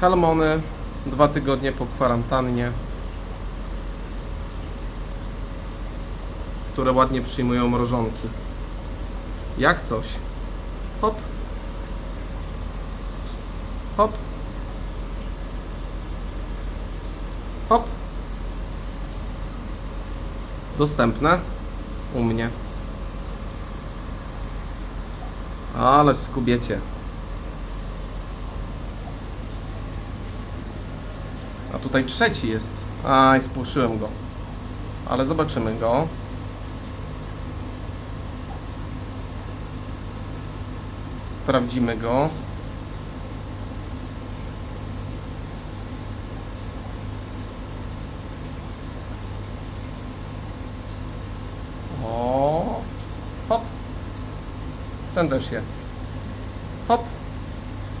Helmony, dwa tygodnie po kwarantannie, które ładnie przyjmują mrożonki. Jak coś. Hop. Hop. Hop. Dostępne u mnie. Ale skubiecie. A tutaj trzeci jest. Aj, spłoszyłem go. Ale zobaczymy go. Sprawdzimy go. O, hop. Ten też je. Hop.